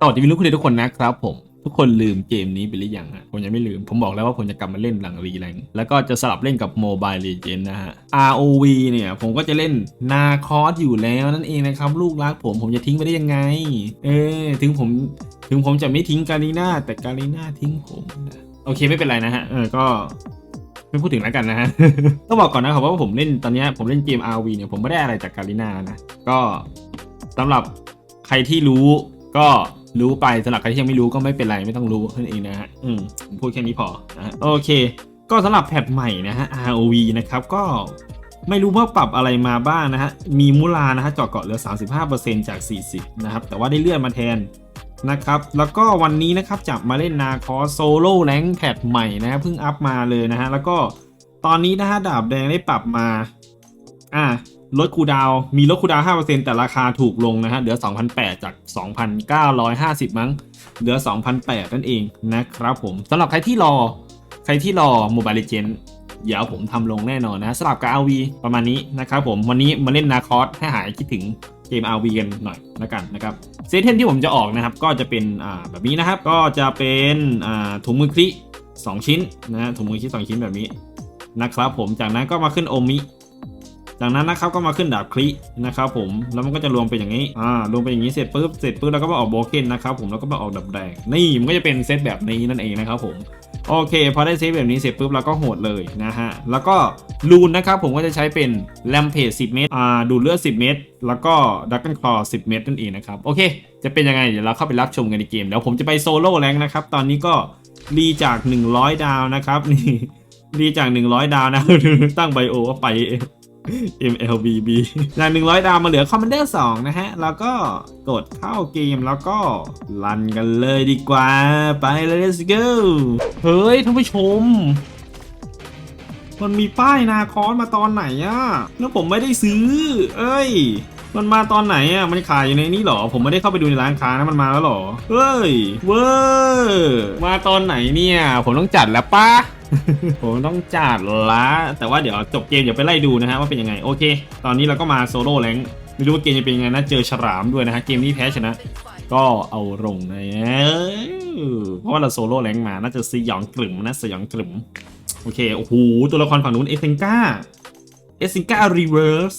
สวัสดีวิลุคุณทุกคนนะครับผมทุกคนลืมเกมนี้ไปหรือยังฮะผมยังไม่ลืม ผมบอกแล้วว่าผมจะกลับมาเล่นหลังรีแรงแล้วก็จะสลับเล่นกับ Mobile Legends นะฮะ ROV เนี่ย ผมก็จะเล่นนาคอสอยู่แล้วนั่นเองนะครับ ลูกรักผมผมจะทิ้งไปได้ยังไง เออถึงผมถึงผมจะไม่ทิ้งกาลีนาแต่กาลีนาทิ้งผมนะโอเคไม่เป็นไรนะฮะเออก็ไม่พูดถึงแล้วกันนะฮะ ต้องบอกก่อนนะครับว่าผมเล่นตอนนี้ผมเล่นเกม RV เนี่ยผมไม่ได้อะไรจากกาลินานะ ก็สำหรับใครที่รู้ก็ รู้ไปสำหรับใครที่ยังไม่รู้ก็ไม่เป็นไรไม่ต้องรู้นั่นเองนะฮะอืมผมพูดแค่นี้พอนะฮะโอเค ก็สำหรับแพทใหม่นะฮะ ROV นะครับก็ไม่รู้ว่าปรับอะไรมาบ้างนะฮะ มีมูลานะฮะเจาะเกาะเหลือ 35%จาก 40 นะครับ แต่ว่าได้เลื่อนมาแทนนะครับ แล้วก็วันนี้นะครับจะมาเล่นนาคอโซโล่แรงแพดใหม่นะฮะเพิ่งอัพมาเลยนะฮะ แล้วก็ตอนนี้นะฮะดาบแดงได้ปรับมา อ่า ลดคูดาวมีลดคูดาวน์5%แต่ราคาถูกลงนะฮะเหลือ2,008จาก2,950มั้งเหลือ2,008นั่นเองนะครับผมสำหรับใครที่รอ ใครที่รอ Mobile Legends เดี๋ยวผมทำลงแน่นอนนะสลับกับ RV ประมาณนี้นะครับผมวันนี้มาเล่นนาคอสให้หายคิดถึงเกม RV กันหน่อยละกันนะครับเซตเทนที่ผมจะออกนะครับ ก็จะเป็นอ่าแบบนี้นะครับ ก็จะเป็นอ่าถุงมือคลิสองชิ้นนะฮะถุงมือคลิสองชิ้นแบบนี้นะครับผมจากนั้นก็มาขึ้นโอมิ จากนั้นนะครับก็มาขึ้นดาบคลินะครับผมแล้วมันก็จะรวมเป็นอย่างนี้อ่ารวมเป็นอย่างนี้เสร็จปุ๊บเสร็จปุ๊บแล้วก็มาออกโบเกนนะครับผมแล้วก็มาออกดับแดงนี่มันก็จะเป็นเซตแบบนี้นั่นเองนะครับผมโอเคพอได้เซตแบบนี้เสร็จปุ๊บเราก็โหดเลยนะฮะ แล้วก็ลูนนะครับผมก็จะใช้เป็นแลมเพจ10 เมตรอ่าดูดเลือด 10 เมตร แล้วก็ดักกันคลอ10 เมตรนั่นเองนะครับ โอเค จะเป็นยังไง เดี๋ยวเราเข้าไปรับชมกันในเกม เดี๋ยวผมจะไปโซโล่แรงนะครับ ตอนนี้ก็รีจาก 100 ดาวนะครับ นี่รีจาก 100 ดาวนะ ตั้งไบโอว่าไป MLBB จาก100 ดาวมาเหลือ Commander 2 นะฮะ แล้วก็กดเข้าเกมแล้วก็รันกันเลยดีกว่า ไปเลย let's go เฮ้ย ท่านผู้ชม มันมีป้ายนาคอสมาตอนไหนอะแล้วผมไม่ได้ซื้อ เอ้ย มันมาตอนไหนอะมันขายอยู่ในนี้เหรอ ผมไม่ได้เข้าไปดูในร้านค้านะมันมาแล้วเหรอ เฮ้ย เวอร์มาตอนไหนเนี่ย ผมต้องจัดแล้วปะ ผมต้องจัดละแต่ว่าเดี๋ยวจบเกมเดี๋ยวไปไล่ดูนะฮะว่าเป็นยังไงโอเค ตอนนี้เราก็มาโซโล่แรงไม่รู้ว่าเกมจะเป็นยังไงนะเจอฉลามด้วยนะฮะเกมนี้แพ้ชนะ ก็เอาลงนะเพราะว่าเราโซโล่แรงมาน่าจะสยองกลุ่มนะสยองกลุ่มโอเคโอ้โหตัวละครฝั่งนู้นเอเซนกาเอเซนการีเวิร์ส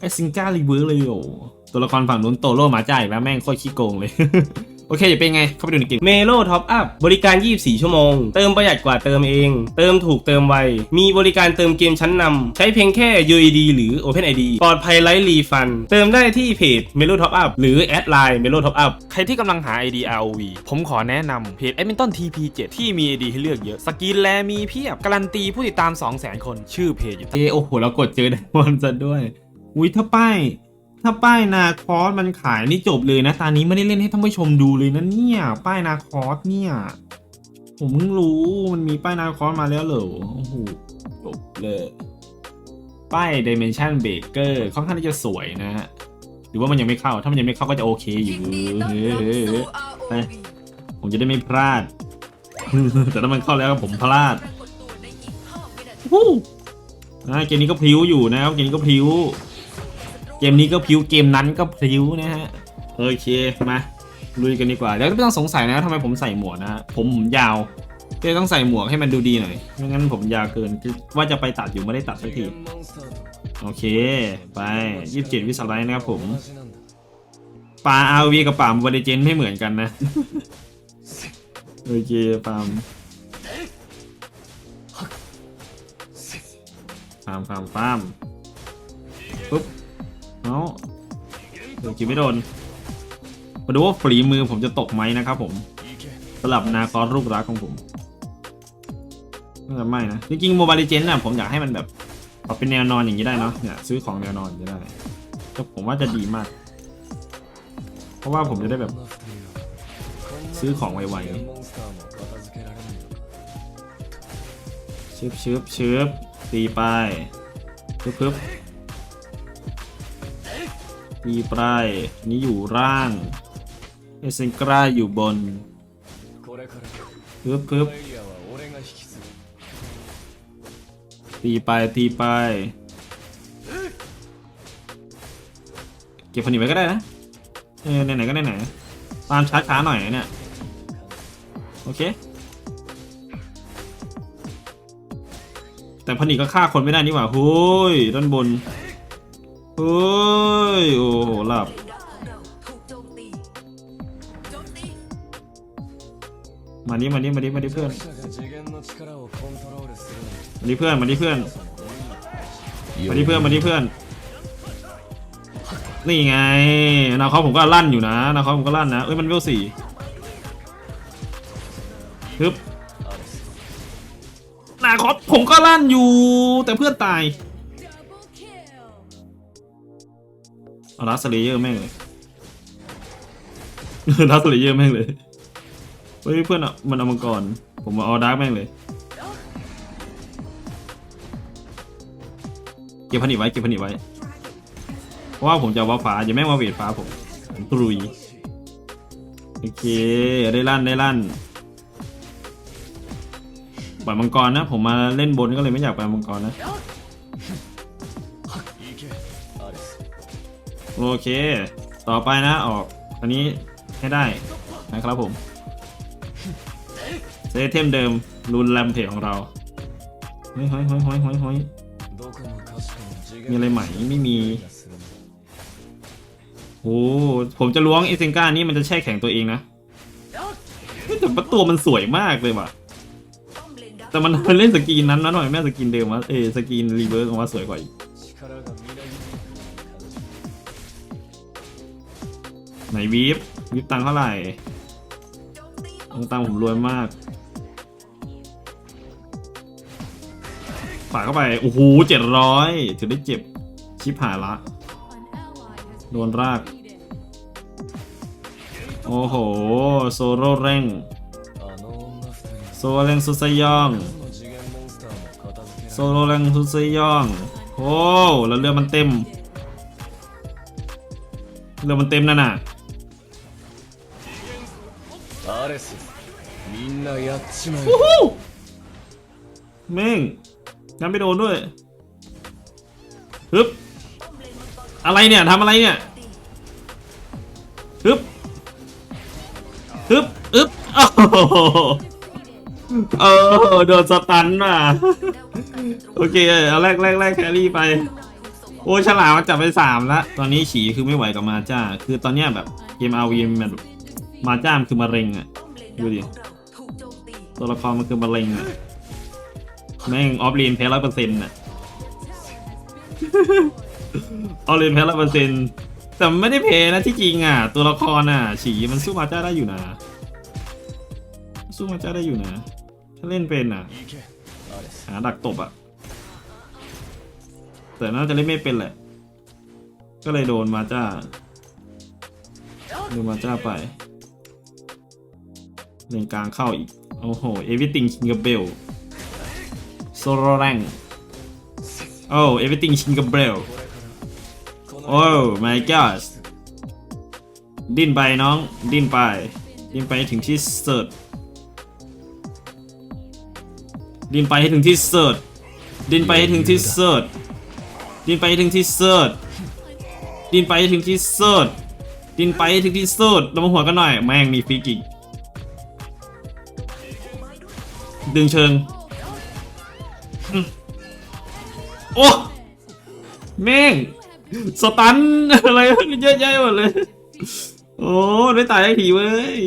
เอเซนการีเวิร์สเลยโอ้ตัวละครฝั่งนู้นโตโร่หมาจ่ายแล้วแม่งโคตรขี้โกงเลย โอเคจะเป็นไง เข้าไปดูในเกมเมโลท็อปอัพบริการ 24 ชั่วโมง เติมประหยัดกว่าเติมเอง เติมถูกเติมไว มีบริการเติมเกมชั้นนำใช้เพียงแค่ UID หรือ OpenID ปลอดภัยไร้รีฟัน เติมได้ที่เพจ Melo Top Up หรือแอดไลน์ Melo Top Up ใครที่กำลังหา ID ROV ผมขอแนะนำเพจ Edmonton TP7 ที่มี ID ให้เลือกเยอะสกินแลมีเพียบการันตีผู้ติดตาม 200,000 คน ชื่อเพจอยู่เอโอ้โหเรากดเจอไดมอนด์ซะด้วยอุ้ยถ้าป้าย ถ้าป้ายนาคอสมันขายนี่จบเลยนะตอนนี้ไม่ได้เล่นให้ท่านผู้ชมดูเลยนะเนี่ย ป้ายนาคอสเนี่ย ผมเพิ่งรู้มันมีป้ายนาคอสมาแล้วเหรอโอ้โหจบเลย ป้าย Dimension Breaker ค่อนข้างที่จะสวยนะฮะหรือว่ามันยังไม่เข้า ถ้ามันยังไม่เข้าก็จะโอเคอยู่เฮ้ยเฮ้ยผมจะได้ไม่พลาด แต่ถ้ามันเข้าแล้วผมพลาดวู้นะเกมนี้ก็พลิ้วอยู่นะครับเกมนี้ก็พลิ้ว เกมนี้ก็พิ้วเกมนั้นก็พิ้วนะฮะโอเคมาลุยกันดีกว่า แล้วไม่ต้องสงสัยนะทำไมผมใส่หมวกนะผมผมยาวก็ต้องใส่หมวกให้มันดูดีหน่อยไม่งั้นผมยาวเกินว่าจะไปตัดอยู่ไม่ได้ตัดสักทีโอเค ไปยี่สิบเจ็ดวิสไลด์นะครับผมปลาอาวีกับปลาบริเจนไม่เหมือนกันนะโอเคปาล์มฟาร์มฟาร์มฟามปุ๊บ เอาเดี๋ยวกินไม่โดน มาดูว่าฝีมือผมจะตกไหมนะครับผมสลับนาคอสลูกรักของผมน่าจะไม่นะ จริงๆโมบายเจนน่ะผมอยากให้มันแบบปรับเป็นแนวนอนอย่างนี้ได้เนาะเนี่ยซื้อของแนวนอนอย่างนี้ได้ก็ผมว่าจะดีมาก เพราะว่าผมจะได้แบบ ซื้อของไวๆชึบชึบชึบตีไปปึ๊บปึ๊บ ตีไปนี่อยู่ร่าง เอเซนกราอยู่บนปึ๊บปึ๊บตีไปตีไป เก็บผนิไว้ก็ได้นะ เออไหนๆก็ไหนตามช้าๆหน่อยเนี่ย โอเค แต่พันอีก็ฆ่าคนไม่ได้นี่หว่าเฮ้ยด้านบนเฮ้ย ย โอ้หลับมานี่มานี่มานี่มานี่เพื่อนมานี่เพื่อนมานี่เพื่อนมานี่เพื่อนมานี่เพื่อน นี่ไงนาเขาผมก็ลั่นอยู่นะนาเขาผมก็ลั่นนะเอ้ยมันเวลสี่ฮึบนาคอผมก็ลั่นอยู่แต่เพื่อนตาย เอาลัสเลเยอร์แม่งเลยลัสเลเยอร์แม่งเลย เฮ้ยเพื่อนอะมันเอามังกร ผมมาเอาดาร์กแม่งเลย เก็บพันธุ์ไว้ เก็บพันธุ์ไว้ เพราะว่าผมจะว่าฟ้าอย่าแม่งมาเวทฟ้าผมผมตรุย โอเค ได้ลั่นได้ลั่นปล่อยมังกรนะ ผมมาเล่นบนก็เลยไม่อยากไปมังกรนะ โอเค ต่อไปนะออกอันนี้ให้ได้นะครับผมเซเทมเดิมรุนแรมเพจของเราเฮ้ยเฮ้ยเฮ้ยเฮ้ยเฮ้ยมีอะไรใหม่ไม่มีโอ้ผมจะล้วงเอเซงก้านี้มันจะแช่แข็งตัวเองนะแต่ประตูมันสวยมากเลยว่ะ แต่มันเล่นสกินนั้นนะหน่อยแม่สกินเดิมว่าเอสกินรีเวิร์สของว่าสวยกว่าอีก ไหนวีฟวีฟตังเท่าไหร่ตังตังผมรวยมากฝากเข้าไป โอ้โหเจ็ดร้อยถึงได้เจ็บ ชิปหายละ โดนราก โอ้โห โซโลแร่ง โซโลเรงสุดสยอง โซโลเรงสุดสยอง โอ้ แล้วเรือมันเต็ม เรือมันเต็มนั่นน่ะ レスみんなやっちまえ แม่งงั้นไปโดนด้วยฮึบ ป้อมเลนมังกร อะไรเนี่ยทำอะไรเนี่ยฮึบฮึบอึบโอ้โหเออโดนสตันว่ะ โอเค เอาแรกแรกแรกแครี่ไป โอ้ฉลามมันจับไปสามละ ตอนนี้ฉีคือไม่ไหวกับมาจ้า คือตอนเนี้ยแบบเกมอาวีมันแบบ มาจ้ามคือมะเร็งอะดูดิตัวละครมันคือมะเร็งอะแม่งออฟเลนแพ้ร้อยเปอร์เซ็นต์อะออฟเลนแพ้ร้อยเปอร์เซ็นต์แต่ไม่ได้แพ้นะที่จริงอะ ตัวละครอะ ฉีมันสู้มาจ้าได้อยู่นะ สู้มาจ้าได้อยู่นะ ถ้าเล่นเป็นอะหาดักตบอะ แต่น่าจะเล่นไม่เป็นแหละ ก็เลยโดนมาจ้าโดนมาจ้าไป เลนกลางเข้าอีก โอ้โห everything ชิงกับเบลโซโรแรงโอ้ everything ชิงกับเบลโอ้ my god ดิ้นไปน้อง ดิ้นไป ดิ้นไปถึงที่สุดดิ้นไปให้ถึงที่สุดดิ้นไปให้ถึงที่สุดดิ้นไปให้ถึงที่สุดดิ้นไปให้ถึงที่สุดดิ้นไปให้ถึงที่สุดลงมาหัวกันหน่อย แม่งมีฟรีกิก ดึงเชิง โอ้แม่ง สตันอะไรเยอะแยะหมดเลย โอ้ไม่ตายได้ทีเว้ย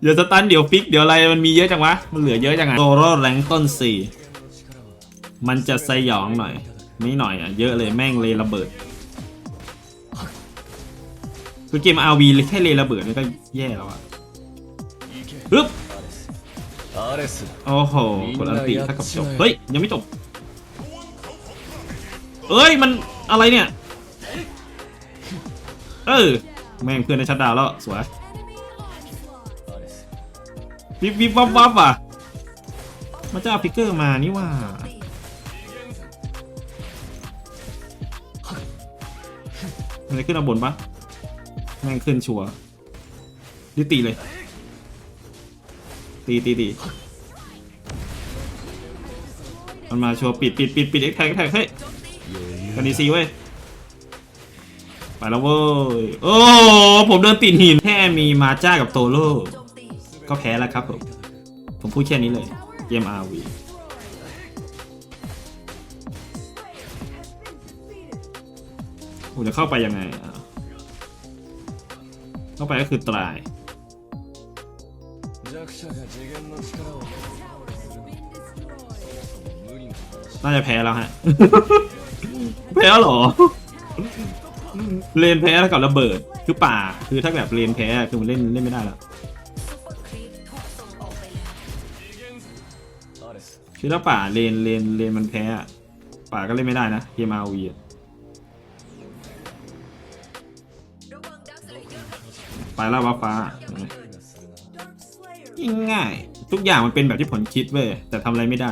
เดี๋ยวสตันเดี๋ยวฟิกเดี๋ยวอะไรมันมีเยอะจังวะ มันเหลือเยอะจังไงโซโรแรงต้นสี่มันจะสยองหน่อย ไม่หน่อยอะ เยอะเลยแม่งเลยระเบิดคือเกม RV เลยแค่เลยระเบิดนี่ก็แย่แล้วอะ行けฮึบ アレス โอ้โหกดอันติถ้ากับจบ เฮ้ย ยังไม่จบ เอ้ย มันอะไรเนี่ย เออ แม่งเพื่อนในชัดดาวน์แล้ว สวย アレス วิบวิบวับวับอ่ะมาจะเอาพิกเกอร์มานี่ว่ามันจะขึ้นเอาบนปะแม่งขึ้นชัวร์ดิตีเลย ตีตีตีมันมาชัวร์ปิดปิดปิดปิดเอ็กแท็กแท็กเฮ้ย余裕กันดีซีเว้ยไปแล้วเว้ยโอ้ผมเดินติดหินแค่มีมาจ้ากับโตโร่โจมตีก็แพ้แล้วครับผมผมพูดแค่นี้เลยเกม RV ผมจะเข้าไปยังไงอะเข้าไปก็คือตาย น่าจะแพ้แล้วฮะ แพ้แล้วหรอ เลนแพ้แล้วกับระเบิด คือป่า คือถ้าแบบเลนแพ้คือมันเล่นเล่นไม่ได้แล้วคือถ้าป่าเลนเลนเลนมันแพ้ป่าก็เล่นไม่ได้นะเกมอาวีไปแล้วว่าฟ้า ง่ายทุกอย่างมันเป็นแบบที่ผมคิดเว้ยแต่ทำอะไรไม่ได้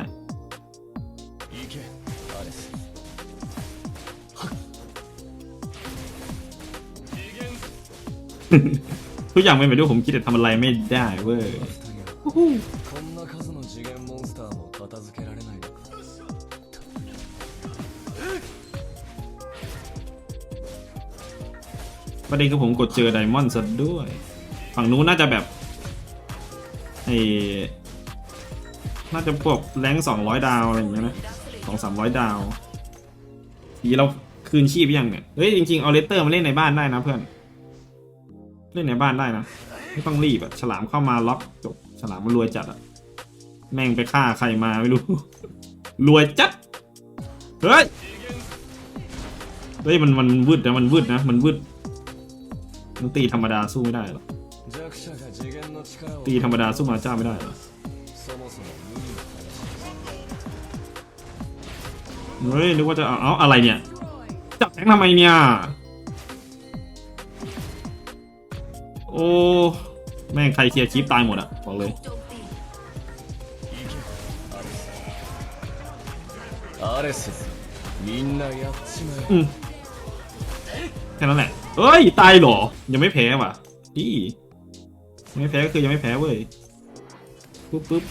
ทุกอย่างเป็นแบบที่ผมคิดแต่ทำอะไรไม่ได้เว้ยประเด็นคือผมกดเจอไดมอนด์ซะด้วย ฝั่งนู้นน่าจะแบบ น่าจะพวกแรงสองร้อยดาวอะไรอย่างเงี้ยนะสองสามร้อยดาวทีเราคืนชีพยังเนี่ยเฮ้ยจริงๆเอาเลสเตอร์มาเล่นในบ้านได้นะเพื่อน เล่นในบ้านได้นะไม่ต้องรีบอะฉลามเข้ามาล็อกจบฉลามมันรวยจัดอะแม่งไปฆ่าใครมาไม่รู้ รวยจัดเฮ้ยเฮ้ยมันมันวืดนะมันวืดนะมันวืดมันตีธรรมดาสู้ไม่ได้หรอก ตีธรรมดาสู้มาจ้าไม่ได้เหรอเฮ้ยนึกว่าจะเอาอะไรเนี่ย จับแทงทำไมเนี่ย โอ้แม่งใครเคลียร์คลิปตายหมดอะบอกเลยอืมแค่นั้นแหละเฮ้ย ตายหรอ ยังไม่แพ้ว่ะพี่ ไม่แพ้ก็คือยังไม่แพ้เว้ย ปุ๊บปุ๊บ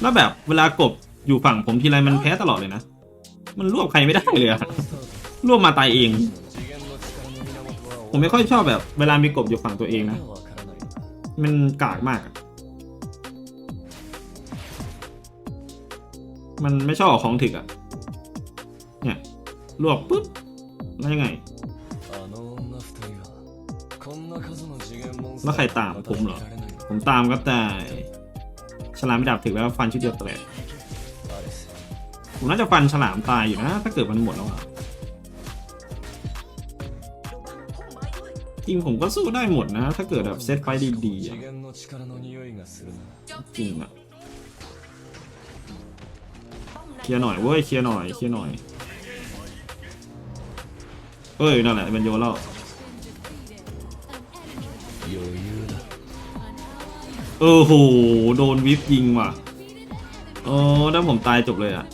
แล้วแบบเวลากบอยู่ฝั่งผมทีไรมันแพ้ตลอดเลยนะ มันรวบใครไม่ได้เลยอะรวบมาตายเอง ผมไม่ค่อยชอบแบบ เวลามีกบอยู่ฝั่งตัวเองนะ มันกากมาก มันไม่ชอบของถึกอะเนี่ย รวบปุ๊บแล้วยังไง แล้วใครตามผมเหรอ ผมตามก็ได้ฉลามไม่ดับถึงแล้วฟันชุดเดียวแตกผมน่าจะฟันฉลามตายอยู่นะ ถ้าเกิดมันหมดแล้วอะจริงผมก็สู้ได้หมดนะ ถ้าเกิดแบบเซตไฟดีๆจริงอะเคลียร์หน่อยเว้ยเคลียร์หน่อยเคลียร์หน่อยเฮ้ยนั่นแหละเป็นโยแล้ว เออโห โดนวิฟยิงว่ะโอ้ถ้าผมตายจบเลยอะ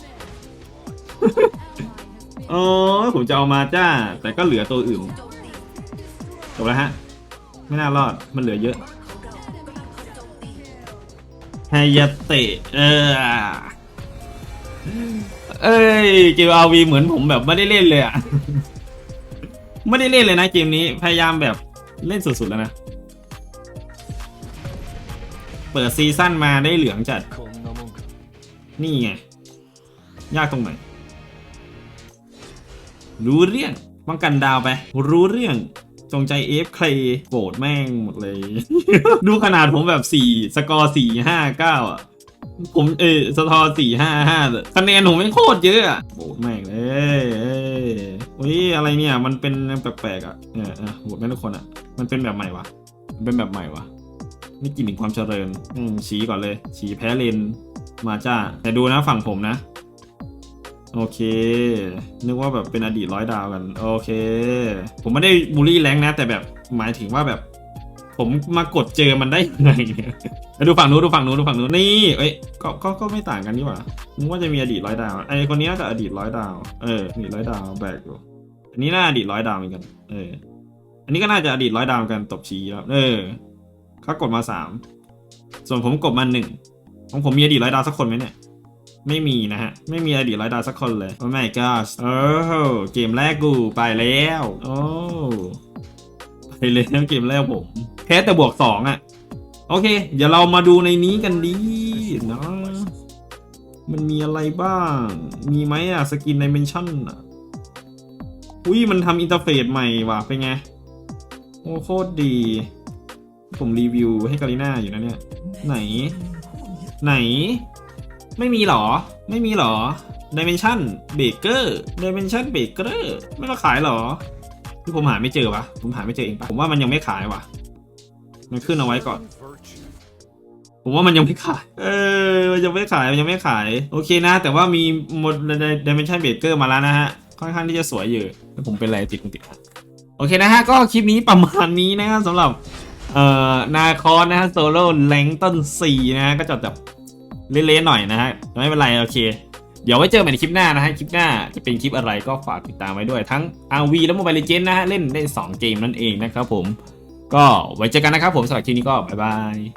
โอ้ผมจะเอามาจ้า แต่ก็เหลือตัวอื่น จบแล้วฮะ ไม่น่ารอด มันเหลือเยอะเรากำลังถูกโจมตีไฮยาเตะ เออ เอ้ย เกมอาวีเหมือนผมแบบไม่ได้เล่นเลยอะ ไม่ได้เล่นเลยนะเกมนี้ พยายามแบบเล่นสุดๆแล้วนะ เปิดซีซั่นมาได้เหลืองจัด นี่ไง ยากตรงไหน รู้เรื่องป้องกันดาวไป รู้เรื่องจงใจเอฟเคลโกรธแม่งหมดเลย ดูขนาดผมแบบ 4 สกอร์สี่ห้าเก้าอะ ผมเออสทอสี่ห้าห้าคะแนนผมไม่โคตรเยอะอะโหแม่งเลยอุ้ยอะไรเนี่ย มันเป็นแปลกๆอะเออเโหไม่ทุกคนอะ มันเป็นแบบใหม่วะเป็นแบบใหม่วะ ไม่กินถึงความเจริญ อืมชี้ก่อนเลย ชี้แพ้เลนมาจ้า แต่ดูนะฝั่งผมนะ โอเค นึกว่าแบบเป็นอดีตร้อยดาวกัน โอเค ผมไม่ได้บูลลี่แรงค์นะ แต่แบบหมายถึงว่าแบบ ผมมากดเจอมันได้ยังไงเนี่ยดูฝั่งนู้นดูฝั่งนู้นดูฝั่งนู้นนี่เอ้ยก็ก็ก็ไม่ต่างกันนี่หว่านึกว่าจะมีอดีตร้อยดาวไอคนนี้น่าจะอดีตร้อยดาวเอออดีตร้อยดาวแบกอยู่อันนี้น่าอดีตร้อยดาวเหมือนกัน เออ อันนี้ก็น่าจะอดีตร้อยดาวเหมือนกันตบชี้แล้วเออ เขากดมาสามส่วนผมกดมาหนึ่งของผมมีอดีตร้อยดาสักคนไหมเนี่ย ไม่มีนะฮะ ไม่มีอดีตร้อยดาสักคนเลย โอ้ my god โอ้เกมแรกกูไปแล้ว โอ้ไปแล้วเกมแรกผมแพ้แต่บวกสองอะโอเค เดี๋ยวเรามาดูในนี้กันดีนะมันมีอะไรบ้าง มีไหมอะสกินในเมนชั่นอะอุ้ยมันทำอินเทอร์เฟซใหม่ว่ะเป็นไง โอ้โคตรดี ผมรีวิวให้กาลิน่าอยู่นะเนี่ย ไหน ไหน ไม่มีหรอ ไม่มีหรอ Dimension Baker Dimension Baker ไม่มาขายหรอที่ผมหาไม่เจอวะผมหาไม่เจอเองปะผมว่ามันยังไม่ขายวะมันขึ้นเอาไว้ก่อน ผมว่ามันยังไม่ขาย เออมันยังไม่ขายมันยังไม่ขาย โอเคนะ แต่ว่ามีโมด Dimension Baker มาแล้วนะฮะ ค่อนข้างที่จะสวยอยู่แล้วผมเป็นอะไรติดติดขัดโอเคนะฮะ ก็คลิปนี้ประมาณนี้นะครับสำหรับ เอ่อนาคอนนะฮะโซโล่แรงต้นสี่นะฮะก็จะแบบเละๆหน่อยนะฮะไม่เป็นไรโอเค เดี๋ยวไว้เจอกันในคลิปหน้านะฮะคลิปหน้าจะเป็นคลิปอะไรก็ฝากติดตามไว้ด้วยทั้ง RV และ Mobile Legends นะฮะเล่นได้ 2 เกมนั่นเองนะครับผม ก็ไว้เจอกันนะครับผมสำหรับคลิปนี้ก็บ๊ายบาย